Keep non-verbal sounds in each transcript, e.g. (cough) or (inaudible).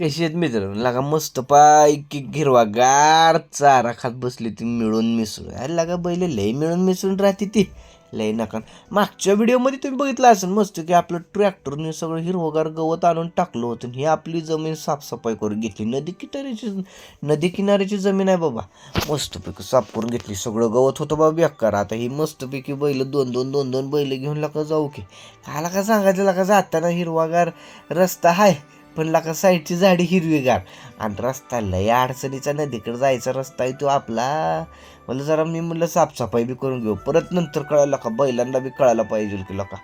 कशी आहेत मित्र? लागा मस्त पायकी हिरवागार चारा खात बसली ती मिळून मिसळून. अरे लागा बैल लय मिळून मिसळून राहते ती. लय नका. मागच्या व्हिडिओमध्ये तुम्ही बघितलं असेल मस्त की आपलं ट्रॅक्टरने सगळं हिरवगार गवत आणून टाकलं होतं आणि ही आपली जमीन साफसफाई करून घेतली. नदी किनाऱ्याची नदी किनाऱ्याची जमीन आहे बाबा. मस्तपैकी साफ करून घेतली. सगळं गवत होतं बाबा बेकार. आता ही मस्तपैकी बैल दोन दोन दोन दोन बैल घेऊन लाका जाऊ की. काला का सांगायचं? लाका जाताना हिरवागार रस्ता आहे पण लाका साईडची झाडी हिरवीगार. आणि रस्ता लय अडचणीचा नदीकडे जायचा रस्ता आहे तो आपला. मला जरा मी म्हणलं साफसफाई बी करून घेऊ. परत नंतर कळायला का बैलांना बी कळायला पाहिजे की लोका.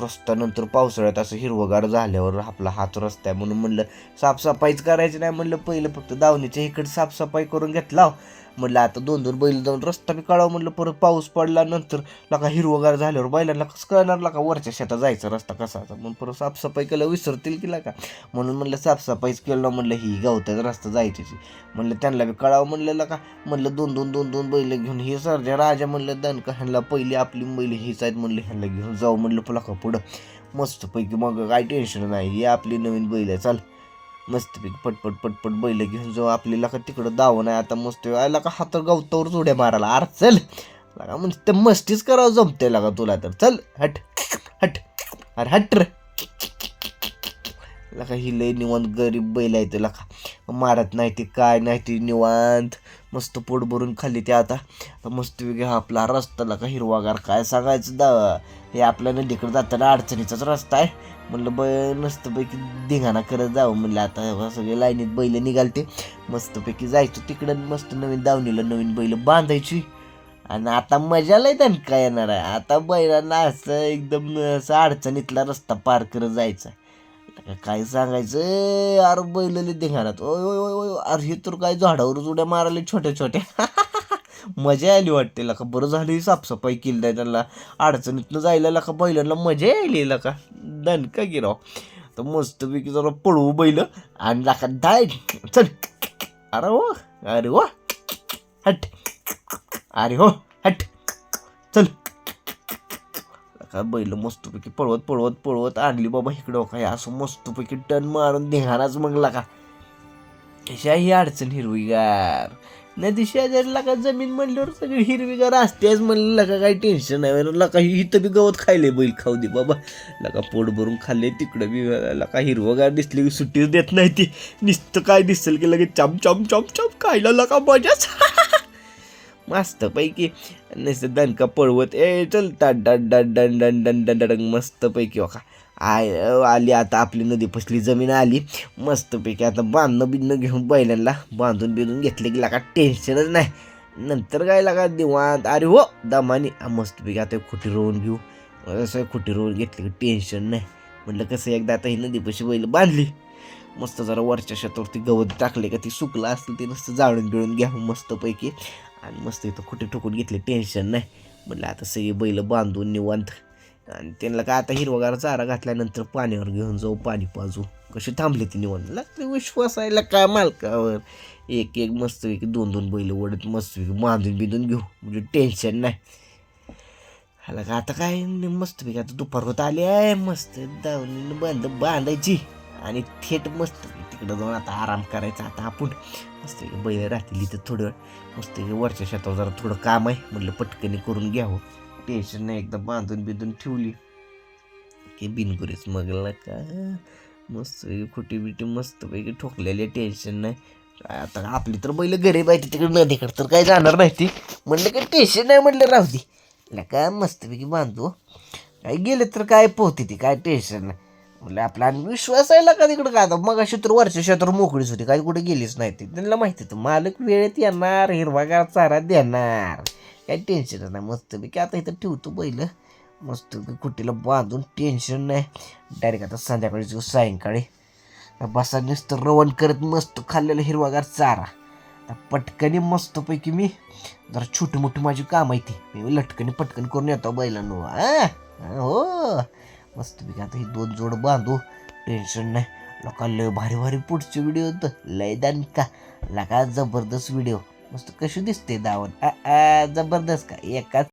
रस्ता नंतर पावसाळ्यात असं हिरवगार झाल्यावर आपला हात रस्ता आहे म्हणून म्हणलं साफसफाईच करायची नाही म्हणलं पहिलं फक्त दावणीच्या इकडे साफसफाई करून घेतला हो. म्हणलं आता दोन दोन बैल जाऊन रस्ता बी काढावं म्हणलं परत पाऊस पडला नंतर लका हिरवगार झाल्यावर बैलांना कसं कळणार लका वरच्या शेतात जायचा रस्ता कसाचा म्हणून परत साफसफाई केलं विसरतील की लका म्हणून म्हणलं साफसफाईच केलं म्हणलं ही गावत्यात रस्ता जायची म्हणलं त्यांना बी कळावं म्हणलं का म्हणलं दोन दोन दोन दोन बैल घेऊन हे सरजा राजा म्हणलं दनका ह्यांना पहिली आपली बैल हीच आहेत म्हणलं ह्यांना घेऊन जाऊ म्हणलं लका पुढं. मस्तपैकी मग काय टेन्शन नाही. ही आपली नवीन बैल आहे चाल. मस्तपैकी पटपट पटपट बैल घेऊन जाऊ. आपल्याला का तिकडं दावं नाही आता मस्त आला का हात गवतावर जोड्या मारायला? अरे चल. लागा म्हणजे ते मस्तीच करावं जमते लागा तुला तर. चल हट. हट. अरे हट रे. लका ही लय निवांत गरीब बैल आहे ते लका मारत नाही ते काय नाही ते निवांत. मस्त पोट भरून खाल्ली ते आता. मस्त वेगळा आपला रस्ता लका हिरवागार काय सांगायचं दा. हे आपल्या नदीकडे जाताना अडचणीचाच रस्ता आहे. म्हणलं ब मस्तपैकी धिंगाणा करत जावं म्हणलं. आता सगळे लाईनीत बैल निघालते. मस्तपैकी जायचं तिकडं मस्त नवीन दावणीला नवीन बैल बांधायची. आणि आता मजा लय त्यानं काय येणार आहे. आता बैलांना असं एकदम असं अडचणीतला रस्ता पार करत जायचा काय सांगायचं? अरे बैलले धिंगाणात. ओय ओय ओय ओय अरे हे तर काय झाडावर उड्या मारायला छोट्या छोट्या. (laughs) मजा आली वाटते लका. बरं झाली साफसफाई केली नाही त्यांना. अडचणीतनं जायला का बैलांना मजा यायली का दणका गिराव तर मस्तपैकी जरा पळवू बैल आणि लाका दाय चल. अरे हो अरे वा हट. अरे हो हट. चल. का बैल मस्तपैकी पळवत पळवत पळवत आणली बाबा इकडं काय असं मस्तपैकी टन मारून देहाराच मग का? अशा ही अडचण हिरवीगार? नदी शेजारीला का जमीन म्हणल्यावर सगळी हिरवीगार असतेच म्हणलं लका काही टेन्शन नाही लका इथं बी गवत खायले बैल खाऊ दे बाबा. लका पोट भरून खाल्ले तिकडं बी लका हिरवगार दिसली की सुट्टीच देत नाही ती. नुसतं काय दिसेल की लगेच चम चम चम चम खायला लका मजाच. मस्तपैकी नुसतं दणका पळवत ए चल done done done done done मस्तपैकी हो आय आली आता आपली नदी पसली जमीन आली. मस्तपैकी आता बांधणं बिंधणं घेऊन बैलांना बांधून बिंधून घेतलं की लागा टेन्शनच नाही. नंतर काय लागा दिवात अरे हो दमानी मस्तपैकी आता खुटी रोवून घेऊ. असं खुटी रोवून घेतली की टेन्शन नाही. म्हटलं कसं एकदा आता ही नदीपाशी बैल बांधली. मस्त जरा वरच्या शेतावरती गवत टाकले का ती सुकलं असलं ते नुसतं जाळून बिळून घ्या मस्तपैकी. आणि मस्त इथं कुठे ठोकून घेतले टेन्शन नाही. म्हटलं आता सगळी बैल बांधून निवांत. आणि त्यांना काय आता हिरवगार चारा घातल्यानंतर पाण्यावर घेऊन जाऊ पाणी पाजू. कशी थांबले ती निवांत? लागते विश्वास आहे काय मालकावर? एक एक मस्तपैकी दोन दोन बैल ओढत मस्तपैकी बांधून बिंधून घेऊ. म्हणजे टेन्शन नाही. ह्याला का आता काय मस्तपैकी आता दुपार होत आली आहे मस्त धावून बांध बांधायची. आणि थेट मस्त तिकडं जाऊन आता आराम करायचा. आता आपण मस्त बैल राहतील इथं थोडं. वेळ मस्त वरच्या शेतावर जरा थोडं काम आहे. म्हटलं पटकनी करून घ्यावं. टेन्शन नाही एकदा बांधून बिंधून ठेवली. की बिनगुरीच मगला का? मस्त खोटी बिटी मस्तपैकी ठोकलेली टेन्शन नाही. काय आता आपली तर बैल गरीब आहे तिकडे नदीकडे तर काय जाणार नाही ती. म्हणलं काय टेन्शन नाही म्हटलं राहू दे. म्हणलं काय मस्तपैकी बांधू. काय गेले तर काय पोहते ती काय टेन्शन नाही. म्हणलं आपला आणि विश्वास आहे का तिकडं काय आता? मग अशी तर वरच्या शेतावर मोकळीच होती काही कुठे गेलीच नाही ती. त्यांना माहिती होतं मालक वेळेत येणार हिरवागार चारा देणार. काही टेन्शन नाही मस्तपैकी आता इथं ठेवतो बैल. मस्त कुटीला बांधून टेन्शन नाही. डायरेक्ट आता संध्याकाळी जाऊ सायंकाळी. बसा नुसतं रवण करत मस्त खाल्लेलं हिरवागार चारा. आता पटकनी मस्तपैकी मी जरा छोटी मोठी माझी काम आहे ती. मी लटकनी पटकन करून येतो बैलांनो. हो. मस्तपैकी आता ही दोन जोड बांधू. टेन्शन नाही. लोका लय भारी भारी पुढचे व्हिडिओ होतं लय दान का लका जबरदस्त व्हिडिओ मस्त कशी दिसते दावण? आ, जबरदस्त का? एकाच